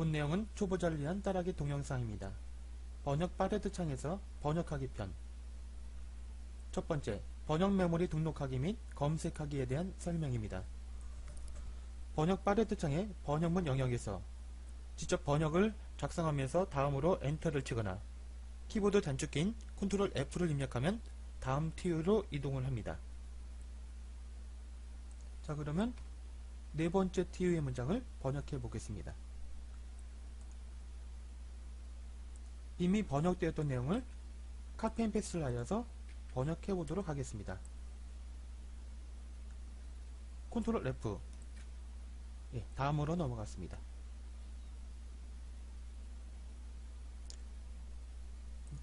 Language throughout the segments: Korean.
본 내용은 초보자를 위한 따라하기 동영상입니다. 번역 빠레드 창에서 번역하기 편. 첫 번째, 번역 메모리 등록하기 및 검색하기에 대한 설명입니다. 번역 빠레드 창의 번역문 영역에서 직접 번역을 작성하면서 다음으로 엔터를 치거나 키보드 단축키인 컨트롤 F를 입력하면 다음 티유로 이동을 합니다. 자 그러면 네 번째 티유의 문장을 번역해 보겠습니다. 이미 번역되었던 내용을 카피 앤 패스를 하여서 번역해 보도록 하겠습니다. 컨트롤 F 예, 다음으로 넘어갔습니다.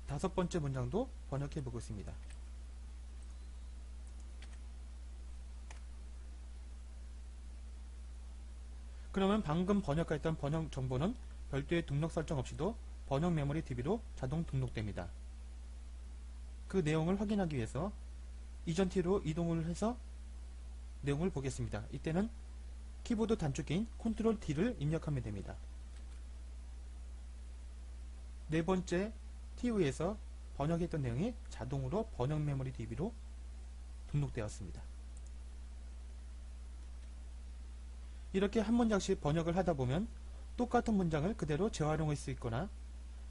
다섯 번째 문장도 번역해 보겠습니다. 그러면 방금 번역했던 번역 정보는 별도의 등록 설정 없이도 번역 메모리 DB로 자동 등록됩니다. 그 내용을 확인하기 위해서 이전 티로 이동을 해서 내용을 보겠습니다. 이때는 키보드 단축키인 Ctrl D를 입력하면 됩니다. 네 번째 TU에서 번역했던 내용이 자동으로 번역 메모리 DB로 등록되었습니다. 이렇게 한 문장씩 번역을 하다 보면 똑같은 문장을 그대로 재활용할 수 있거나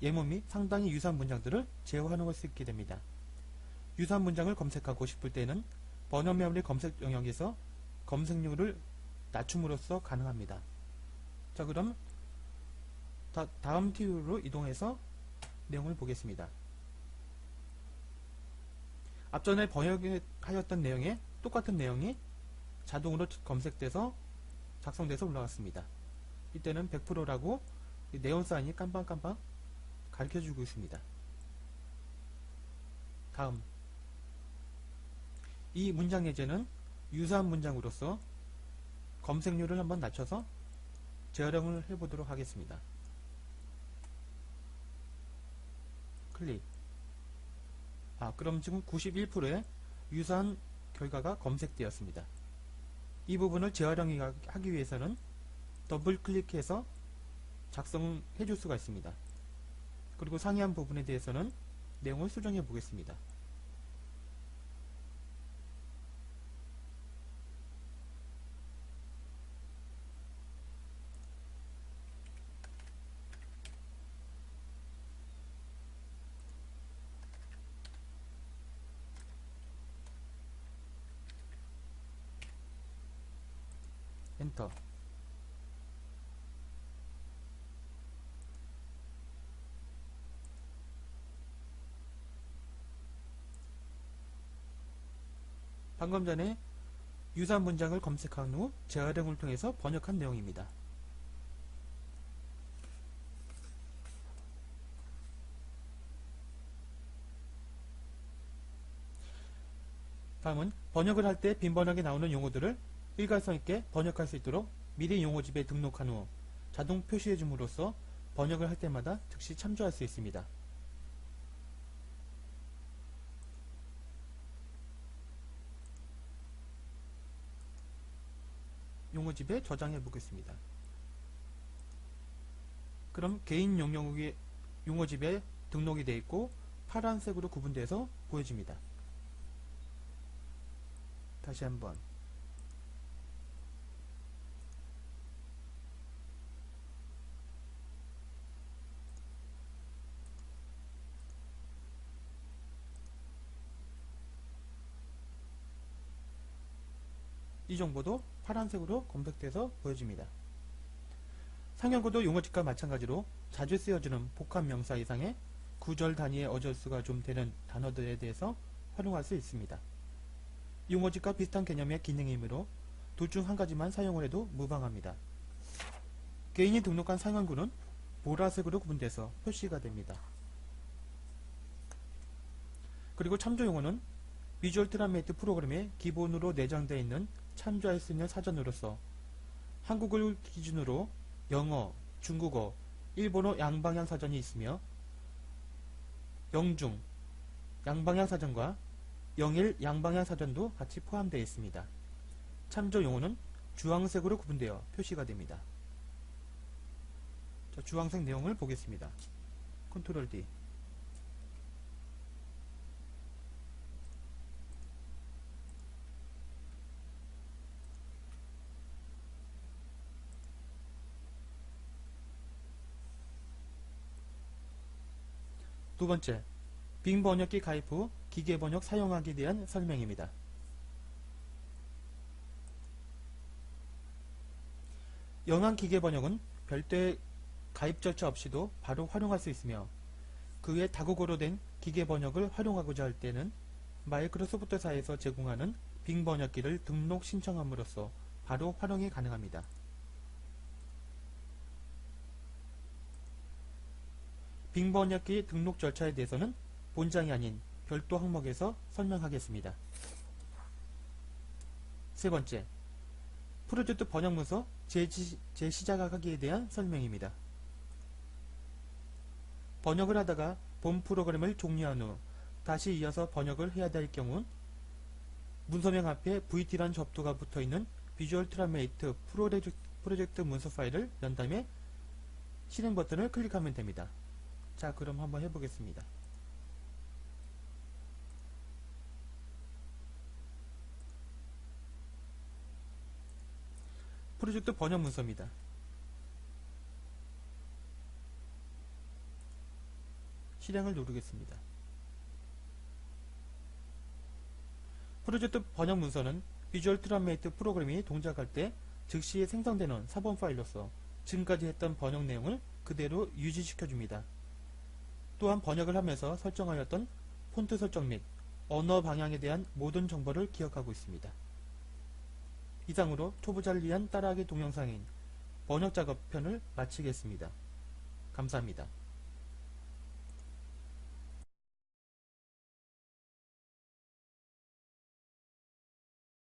예문 및 상당히 유사한 문장들을 재활용할 수 있게 됩니다. 유사한 문장을 검색하고 싶을 때는 번역 메모리 검색 영역에서 검색률을 낮춤으로써 가능합니다. 자 그럼 다, 다음 팁으로 이동해서 내용을 보겠습니다. 앞전에 번역하였던 내용에 똑같은 내용이 자동으로 검색돼서 작성돼서 올라갔습니다. 이때는 100%라고 네온 사인이 깜빡깜빡 가르쳐주고 있습니다. 다음 이 문장 예제는 유사한 문장으로서 검색률을 한번 낮춰서 재활용을 해보도록 하겠습니다. 클릭 아 그럼 지금 91%의 유사한 결과가 검색되었습니다. 이 부분을 재활용하기 위해서는 더블 클릭해서 작성해 줄 수가 있습니다. 그리고 상이한 부분에 대해서는 내용을 수정해 보겠습니다. 엔터 방금 전에 유사한 문장을 검색한 후 재활용을 통해서 번역한 내용입니다. 다음은 번역을 할 때 빈번하게 나오는 용어들을 일관성 있게 번역할 수 있도록 미리 용어집에 등록한 후 자동 표시해 줌으로써 번역을 할 때마다 즉시 참조할 수 있습니다. 용어집에 저장해 보겠습니다. 그럼 개인 용역이 용어집에 등록이 되어 있고 파란색으로 구분돼서 보여집니다. 다시 한번 이 정보도 파란색으로 검색돼서 보여집니다. 상형구도 용어집과 마찬가지로 자주 쓰여지는 복합 명사 이상의 구절 단위의 어절수가 좀 되는 단어들에 대해서 활용할 수 있습니다. 용어집과 비슷한 개념의 기능이므로 둘 중 한 가지만 사용을 해도 무방합니다. 개인이 등록한 상형구는 보라색으로 구분돼서 표시가 됩니다. 그리고 참조 용어는 비주얼 트라메이트 프로그램에 기본으로 내장되어 있는 참조할 수 있는 사전으로서 한국을 기준으로 영어, 중국어, 일본어 양방향 사전이 있으며 영중, 양방향 사전과 영일 양방향 사전도 같이 포함되어 있습니다. 참조 용어는 주황색으로 구분되어 표시가 됩니다. 자, 주황색 내용을 보겠습니다. 컨트롤 D. 두 번째, 빙 번역기 가입 후 기계 번역 사용하기에 대한 설명입니다. 영한 기계 번역은 별도의 가입 절차 없이도 바로 활용할 수 있으며 그 외 다국어로 된 기계 번역을 활용하고자 할 때는 마이크로소프트사에서 제공하는 빙 번역기를 등록 신청함으로써 바로 활용이 가능합니다. 빙 번역기 등록 절차에 대해서는 본장이 아닌 별도 항목에서 설명하겠습니다. 세 번째, 프로젝트 번역 문서 재지- 재시작하기에 대한 설명입니다. 번역을 하다가 본 프로그램을 종료한 후 다시 이어서 번역을 해야 될 경우 문서명 앞에 VT란 접두가 붙어있는 비주얼 트라메이트 프로젝트 문서 파일을 연 다음에 실행 버튼을 클릭하면 됩니다. 자 그럼 한번 해보겠습니다. 프로젝트 번역 문서입니다. 실행을 누르겠습니다. 프로젝트 번역 문서는 비주얼 트라메이트 프로그램이 동작할 때 즉시 생성되는 사본 파일로서 지금까지 했던 번역 내용을 그대로 유지시켜줍니다. 또한 번역을 하면서 설정하였던 폰트 설정 및 언어 방향에 대한 모든 정보를 기억하고 있습니다. 이상으로 초보자를 위한 따라하기 동영상인 번역 작업 편을 마치겠습니다. 감사합니다.